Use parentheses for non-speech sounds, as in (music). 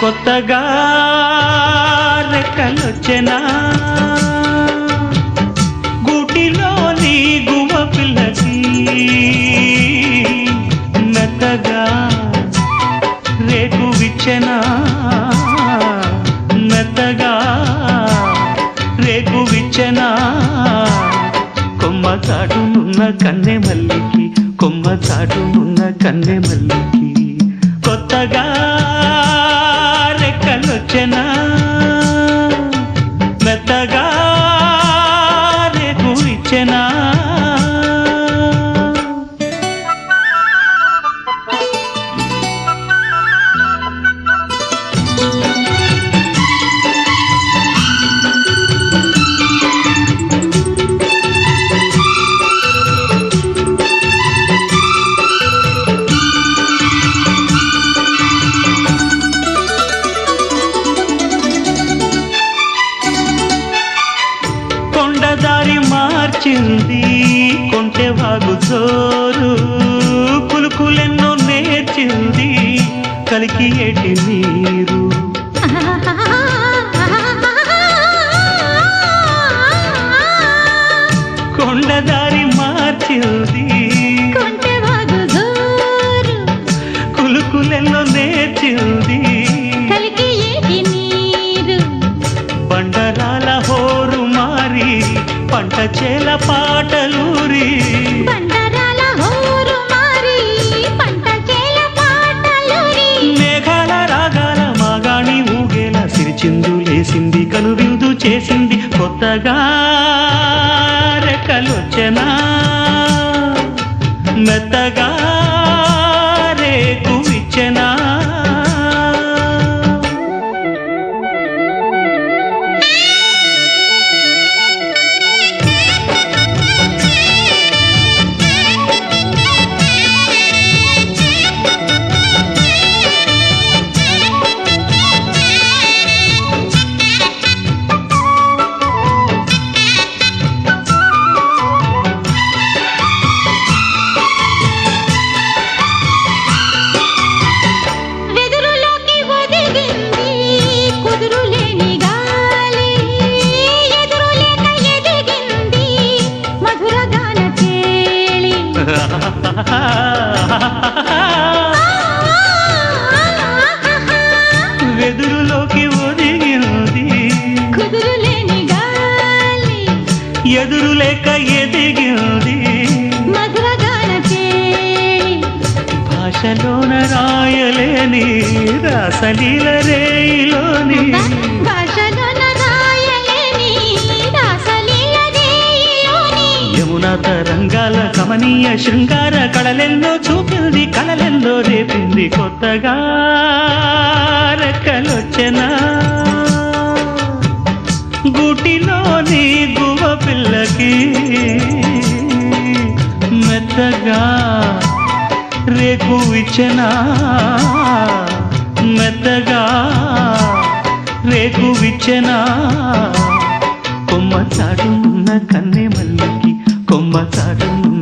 కొత్తగా రెక్కలొచ్చెనా గుటిలోని గుమ పిల్లకి మెత్తగా రేకు విచ్చెనా మెత్తగా రేకు విచ్చెనా కొమ్మ చాటునున్న కన్నె మల్లికి కొమ్మ చాటునున్న కన్నె మల్లికి కొత్తగా రెక్కలొచ్చెనా వచ్చింది కొంటె వాగు జోరు. పులుకులెన్నో నేర్చింది కలికి ఏటి నీరు. (laughs) కనువిందు చేసింది కొత్తగా. ఎదురులేక ఎదిగింది. మధుర గాన కేళి భాషలోన రాయలేని రాసలీల రేయిలోని. యమునా తరంగాల కమనీయ శృంగార కళలెన్నో చూపింది కళలెన్నో రేపింది కొత్తగా రెక్కలొచ్చెనా. గూటిలోని గువ పిల్లకి మెత్తగా రేకు ఇచ్చెనా? మెత్తగా రేకు విచ్చెనా కొమ్మ చాటున్న కన్నె మల్లికి కొమ్మ చాటున్న